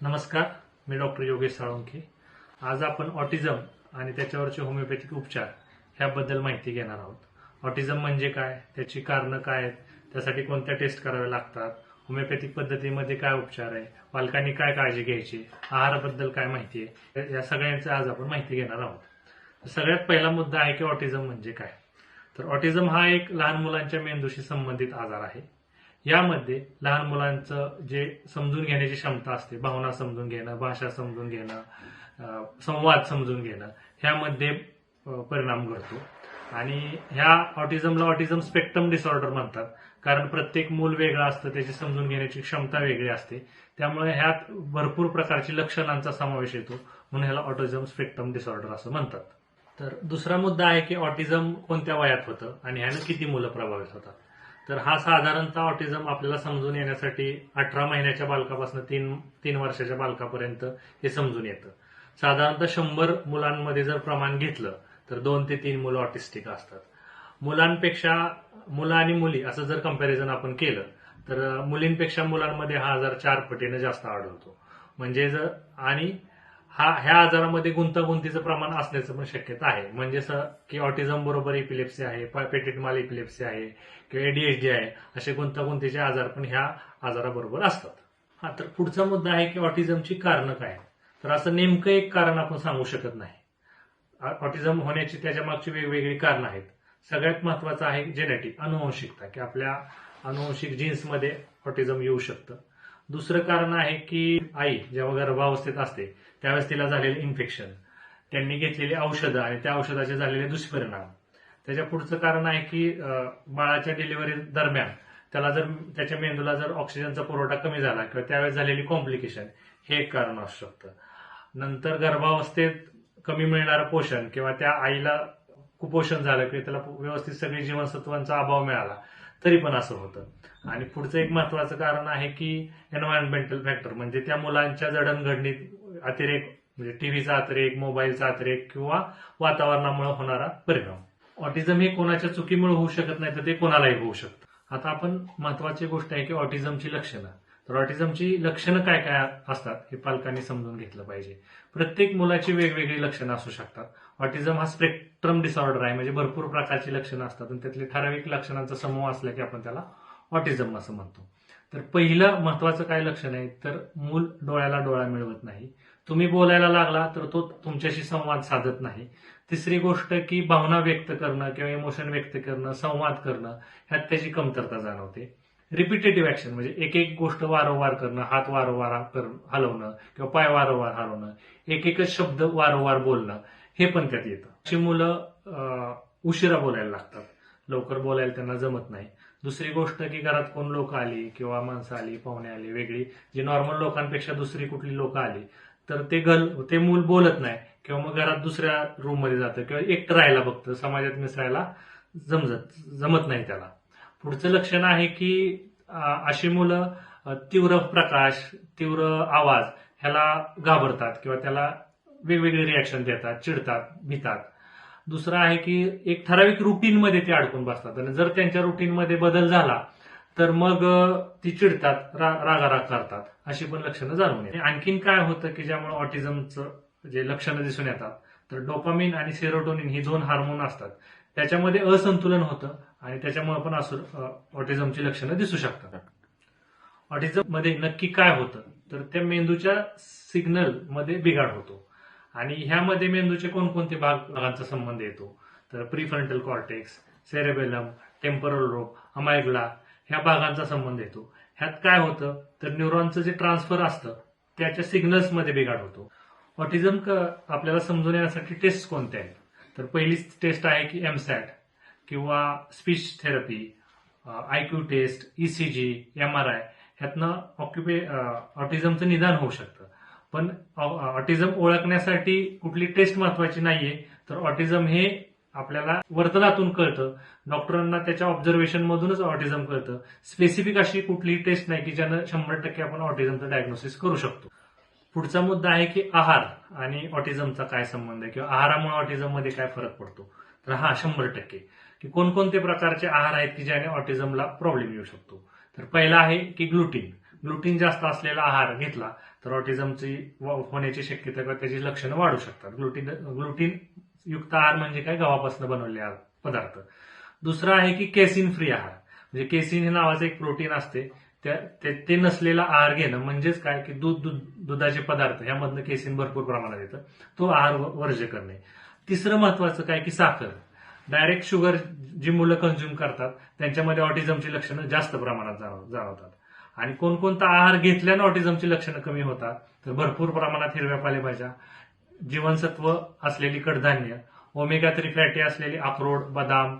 नमस्कार मी डॉक्टर योगेश साळुंखे. आज आपण ऑटिझम आणि त्याच्यावरचे होमिओपॅथिक उपचार ह्याबद्दल माहिती घेणार आहोत. ऑटिझम म्हणजे काय? त्याची कारणं काय आहेत? त्यासाठी कोणत्या टेस्ट कराव्या लागतात? होमिओपॅथिक पद्धतीमध्ये काय उपचार आहे? पालकांनी काय काळजी घ्यायची? आहाराबद्दल काय माहिती आहे? या- या सगळ्यांची आज आपण माहिती घेणार आहोत. सगळ्यात पहिला मुद्दा आहे की ऑटिझम म्हणजे काय? तर ऑटिझम हा एक लहान मुलांच्या मेंदूशी संबंधित आजार आहे. यामध्ये लहान मुलांचं जे समजून घेण्याची क्षमता असते भावना समजून घेणं भाषा समजून घेणं संवाद समजून घेणं ह्यामध्ये परिणाम घडतो. आणि ह्या ऑटिझमला ऑटिझम स्पेक्ट्रम डिसऑर्डर म्हणतात कारण प्रत्येक मूल वेगळं असतं त्याची समजून घेण्याची क्षमता वेगळी असते. त्यामुळे ह्यात भरपूर प्रकारची लक्षणांचा समावेश येतो म्हणून ह्याला ऑटिझम स्पेक्ट्रम डिसऑर्डर असं म्हणतात. तर दुसरा मुद्दा आहे की ऑटिझम कोणत्या वयात होतं आणि ह्यानं किती मुलं प्रभावित होतात? तर हा साधारणतः ऑटिझम आपल्याला समजून येण्यासाठी अठरा महिन्याच्या बालकापासून तीन तीन वर्षाच्या बालकापर्यंत हे समजून येतं. साधारणतः शंभर मुलांमध्ये जर प्रमाण घेतलं तर दोन ते तीन मुलं ऑटिस्टिक असतात. मुलांपेक्षा मुलं आणि मुली असं जर कंपॅरिझन आपण केलं तर मुलींपेक्षा मुलांमध्ये हा आजार चार पटीने जास्त आढळतो. म्हणजे जर आणि हा ह्या आजारामध्ये गुंतागुंतीचं प्रमाण असण्याचं पण शक्यता आहे. म्हणजे की ऑटिझम बरोबर इपिलेप्सी आहे पेटेट माल इपिलेप्सी आहे किंवा एडीएचडी आहे असे गुंतागुंतीचे आजार पण ह्या आजाराबरोबर असतात. हा तर पुढचा मुद्दा आहे की ऑटिझमची कारणं काय तर असं नेमकं एक कारण आपण सांगू शकत नाही. ऑटिझम होण्याची त्याच्या मागची वेगवेगळी कारणं आहेत. सगळ्यात महत्वाचं आहे जेनेटिक अनुवंशिकता की आपल्या अनुवंशिक जीन्समध्ये ऑटिझम येऊ शकतं. दुसरं कारण आहे की आई जेव्हा गर्भावस्थेत असते त्यावेळेस तिला झालेलं इन्फेक्शन त्यांनी घेतलेली औषधं आणि त्या औषधाचे झालेले दुष्परिणाम. त्याच्या पुढचं कारण आहे की बाळाच्या डिलिव्हरी दरम्यान त्याला जर त्याच्या मेंदूला जर ऑक्सिजनचा पुरवठा कमी झाला किंवा त्यावेळेस झालेली कॉम्प्लिकेशन हे एक कारण असू शकतं. नंतर गर्भावस्थेत कमी मिळणारं पोषण किंवा त्या आईला कुपोषण झालं किंवा त्याला व्यवस्थित सगळी जीवनसत्वांचा अभाव मिळाला तरी पण असं होतं. आणि पुढचं एक महत्वाचं कारण आहे की एन्व्हायरमेंटल फॅक्टर म्हणजे त्या मुलांच्या जडणघडणीत अतिरेक म्हणजे टीव्हीचा अतिरेक मोबाईलचा अतिरेक किंवा वातावरणामुळे होणारा परिणाम. ऑटिझम हे कोणाच्या चुकीमुळे होऊ शकत नाही तर ते कोणालाही होऊ शकतं. आता आपण महत्वाची गोष्ट आहे की ऑटिझमची लक्षणं. तर ऑटिझमची लक्षणं काय काय असतात हे पालकांनी समजून घेतलं पाहिजे. प्रत्येक मुलाची वेगवेगळी लक्षणं असू शकतात. ऑटिझम हा स्पेक्ट्रम डिसऑर्डर आहे म्हणजे भरपूर प्रकारची लक्षणं असतात. आणि त्यातले ठराविक लक्षणांचा समूह असला की आपण त्याला ऑटिझम असं म्हणतो. तर पहिलं महत्वाचं काय लक्षण आहे? तर मूल डोळ्याला डोळा मिळवत नाही. तुम्ही बोलायला लागला तर तो तुमच्याशी संवाद साधत नाही. तिसरी गोष्ट की भावना व्यक्त करणं किंवा इमोशन व्यक्त करणं संवाद करणं ह्यात त्याची कमतरता जाणवते. रिपिटेटिव्ह ऍक्शन म्हणजे एक एक गोष्ट वारंवार करणं हात वारंवार कर- हलवणं किंवा पाय वारंवार हलवणं एक एकच शब्द वारंवार बोलणं हे पण त्यात येतं. अशी मुलं उशिरा बोलायला लागतात. लवकर बोलायला त्यांना जमत नाही. दुसरी गोष्ट की घरात कोण लोक आली किंवा माणसं आली पाहुणे आली वेगळी जी नॉर्मल लोकांपेक्षा दुसरी कुठली लोक आली तर ते गल ते मूल बोलत नाही किंवा मग घरात दुसऱ्या रूममध्ये जातं किंवा एकटं राहायला बघतं समाजात मिसळायला जमजत जमत नाही त्याला. पुढचं लक्षण आहे की अशी मुलं तीव्र प्रकाश तीव्र आवाज ह्याला घाबरतात किंवा त्याला वेगवेगळे रिॲक्शन देतात चिडतात भितात. दुसरं आहे की एक ठराविक रुटीनमध्ये ते अडकून बसतात. आणि जर त्यांच्या रुटीनमध्ये बदल झाला तर मग ती चिडतात रा- रागाराग करतात. अशी पण लक्षणं जाणून येतात. आणखीन काय होतं की ज्यामुळे ऑटिझमचं जे लक्षणं दिसून येतात तर डोपामिन आणि सेरोटोनिन ही दोन हार्मोन असतात. त्याच्यामध्ये असंतुलन होतं आणि त्याच्यामुळे पण असं ऑटिझमची लक्षणं दिसू शकतात. ऑटिझममध्ये नक्की काय होतं तर त्या मेंदूच्या सिग्नलमध्ये बिघाड होतो. आणि ह्यामध्ये मेंदूचे कोणकोणते भाग भागांचा संबंध येतो? तर prefrontal cortex cerebellum temporal lobe amygdala ह्या भागांचा संबंध येतो. ह्यात काय होतं? तर न्यूरॉनचं जे ट्रान्सफर असतं त्याच्या सिग्नल्समध्ये बिघाड होतो. ऑटिझम आपल्याला समजून येण्यासाठी टेस्ट कोणत्या आहेत? तर पहिलीच टेस्ट आहे की एमसॅट किंवा speech therapy IQ test ECG M R I. ह्यातनं ऑक्युपे ऑटिझमचं निदान होऊ शकतं. पण ऑटिझम ओळखण्यासाठी कुठली टेस्ट महत्वाची नाहीये. तर ऑटिझम हे आपल्याला वर्तनातून कळतं. डॉक्टरांना त्याच्या ऑब्झर्वेशन मधूनच ऑटिझम कळतं. स्पेसिफिक अशी कुठली टेस्ट नाही की ज्यानं शंभर टक्के आपण ऑटिझमचं डायग्नोसिस करू शकतो. पुढचा मुद्दा आहे की आहार आणि ऑटिझमचा काय संबंध आहे किंवा आहारामुळे ऑटिझममध्ये काय फरक पडतो. तर हा शंभर टक्के. की कोणकोणते प्रकारचे आहार आहेत की ज्याने ऑटिझमला प्रॉब्लेम येऊ शकतो. तर पहिला आहे की ग्लुटीन ग्लुटीन जास्त असलेला आहार घेतला तर ऑटिझमची होण्याची शक्यता किंवा त्याची लक्षणं वाढू शकतात. ग्लुटीन ग्लुटीन युक्त आहार म्हणजे काय? गव्हापासून बनवलेले आहार- पदार्थ. दुसरा आहे की केसिन फ्री आहार. म्हणजे केसिन हे नावाचं एक प्रोटीन असते. त्या ते- ते नसलेला आहार घेणं म्हणजेच काय? की दूध दुधाचे पदार्थ. यामधनं केसिन भरपूर प्रमाणात येतं. तो आहार वर्ज वर्ज्य करणे. तिसरं महत्वाचं काय? की साखर. डायरेक्ट शुगर जी मुलं कन्झ्युम करतात त्यांच्यामध्ये ऑटिझमची लक्षणं जास्त प्रमाणात जाणवतात. आणि कोणकोणता आहार घेतल्यानं ऑटिझमची लक्षणं कमी होतात तर भरपूर प्रमाणात हिरव्या पालेभाज्या जीवनसत्व असलेली कडधान्य ओमेगा थ्री फॅटी असलेली अक्रोड बदाम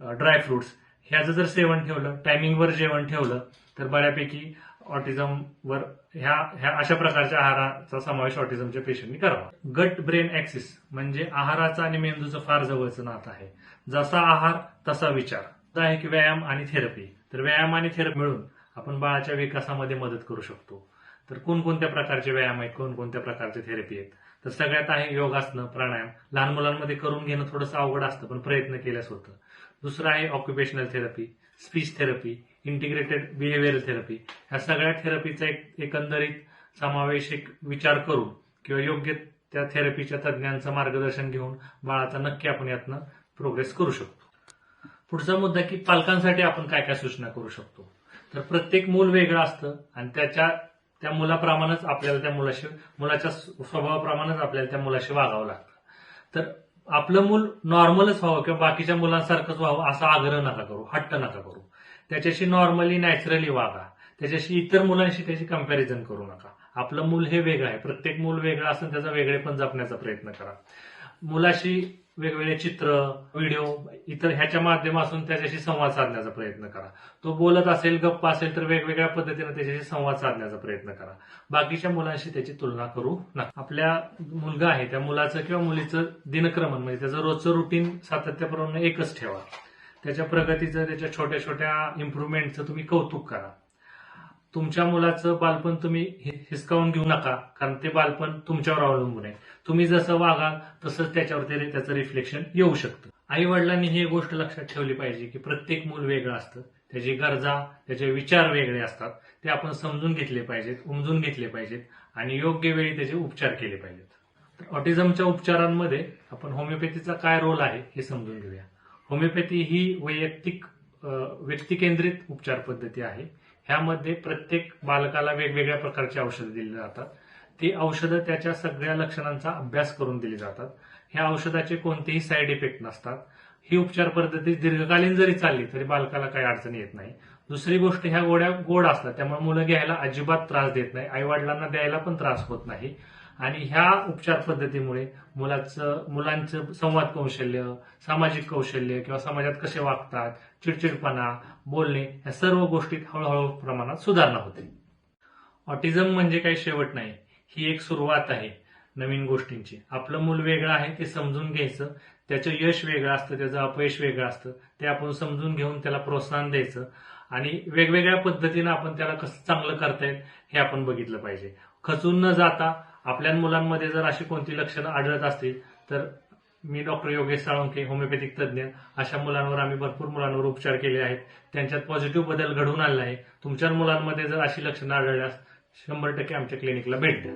ड्रायफ्रुट्स ह्याचं जर सेवन ठेवलं टायमिंगवर जेवण ठेवलं तर बऱ्यापैकी ऑटिझमवर ह्या ह्या अशा प्रकारच्या आहाराचा समावेश ऑटिझमच्या पेशंटनी करावा. गट ब्रेन ऍक्सिस म्हणजे आहाराचा आणि मेंदूचं फार जवळचं नातं आहे. जसा आहार तसा विचार. आहे की व्यायाम आणि थेरपी. तर व्यायाम आणि थेरपी मिळून आपण बाळाच्या विकासामध्ये मदत करू शकतो. तर कोणकोणत्या प्रकारचे व्यायाम आहेत? कोणकोणत्या प्रकारचे थेरपी आहेत? तर सगळ्यात आहे योगासनं प्राणायाम. लहान मुलांमध्ये करून घेणं थोडंसं अवघड असतं पण प्रयत्न केल्यास होतं. दुसरं आहे occupational therapy speech therapy integrated behaviour therapy ह्या सगळ्या थेरपीचा एक एकंदरीत समावेश एक विचार करून किंवा योग्य त्या थेरपीच्या तज्ज्ञांचं मार्गदर्शन घेऊन बाळाचा नक्की आपण यातनं प्रोग्रेस करू शकतो. पुढचा मुद्दा की पालकांसाठी आपण काय काय सूचना करू शकतो? तर प्रत्येक मूल वेगळं असतं आणि त्याच्या त्या मुलाप्रमाणेच आपल्याला त्या मुलाशी मुलाच्या स्वभावाप्रमाणेच आपल्याला त्या मुलाशी वागावं लागतं. तर आपलं मूल नॉर्मलच व्हावं किंवा बाकीच्या मुलांसारखंच व्हावं असा आग्रह नका करू हट्ट नका करू. त्याच्याशी नॉर्मली नॅचरली वागा. त्याच्याशी इतर मुलांशी त्याची कंपॅरिझन करू नका. आपलं मूल हे वेगळं आहे. प्रत्येक मूल वेगळं असून त्याचा वेगळेपण जपण्याचा प्रयत्न करा. मुलाशी वेगवेगळे चित्र व्हिडिओ इतर ह्याच्या माध्यमातून त्याच्याशी संवाद साधण्याचा प्रयत्न करा. तो बोलत असेल गप्प असेल तर वेगवेगळ्या पद्धतीने त्याच्याशी संवाद साधण्याचा प्रयत्न करा. बाकीच्या मुलांशी त्याची तुलना करू नका. आपल्या मुलगा आहे त्या मुलाचं किंवा मुलीचं दिनक्रमण म्हणजे त्याचं रोजचं रुटीन सातत्यपूर्ण एकच ठेवा. त्याच्या प्रगतीचं त्याच्या छोट्या छोट्या इम्प्रुव्हमेंटचं तुम्ही कौतुक करा. तुमच्या मुलाचं बालपण तुम्ही हिसकावून घेऊ नका कारण ते बालपण तुमच्यावर अवलंबून आहे. तुम्ही जसं वागाल तसंच त्याच्यावर ते- त्याचं रिफ्लेक्शन येऊ शकतं. आई वडिलांनी ही गोष्ट लक्षात ठेवली पाहिजे की प्रत्येक मूल वेगळं असतं. त्याची गरजा त्याचे विचार वेगळे असतात. ते आपण समजून घेतले पाहिजेत उमजून घेतले पाहिजेत आणि योग्य वेळी त्याचे उपचार केले पाहिजेत. ऑटिझमच्या उपचारांमध्ये आपण होमिओपॅथीचा काय रोल आहे हे समजून घेऊया. होमिओपॅथी ही वैयक्तिक व्यक्तिकेंद्रित उपचार पद्धती आहे. ह्यामध्ये प्रत्येक बालकाला वेगवेगळ्या प्रकारची औषधं दिली जातात. ती औषधं त्याच्या सगळ्या लक्षणांचा अभ्यास करून दिली जातात. ह्या औषधाचे कोणतेही साईड इफेक्ट नसतात. ही उपचार पद्धती दीर्घकालीन जरी चालली तरी बालकाला काही अडचण येत नाही. दुसरी गोष्ट ह्या गोड्या गोड असतात त्यामुळे मुलं घ्यायला अजिबात त्रास देत नाही. आईवडिलांना द्यायला पण त्रास होत नाही. आणि ह्या उपचार पद्धतीमुळे मुलाचं मुलांचं संवाद कौशल्य सामाजिक कौशल्य किंवा समाजात कसे वागतात चिडचिडपणा बोलणे या सर्व गोष्टीत हळूहळू प्रमाणात सुधारणा होते. ऑटिझम म्हणजे काही शेवट नाही. ही एक सुरुवात आहे नवीन गोष्टींची. आपलं मूल वेगळं आहे ते समजून घ्यायचं. त्याचं यश वेगळं असतं त्याचं अपयश वेगळं असतं. ते आपण समजून घेऊन त्याला प्रोत्साहन द्यायचं. आणि वेगवेगळ्या पद्धतीनं आपण त्याला कसं चांगलं करता येईल हे आपण बघितलं पाहिजे. खचून न जाता आपल्या मुलांमध्ये जर अशी कोणती लक्षणं आढळत असतील तर मी डॉक्टर योगेश साळुंके होमिओपॅथिक तज्ज्ञ अशा मुलांवर आम्ही भरपूर मुलांवर उपचार केले आहेत. त्यांच्यात पॉझिटिव्ह बदल घडून आलेला आहे. तुमच्या मुलांमध्ये जर अशी लक्षणं आढळल्यास शंभर टक्के आमच्या क्लिनिकला भेट द्या.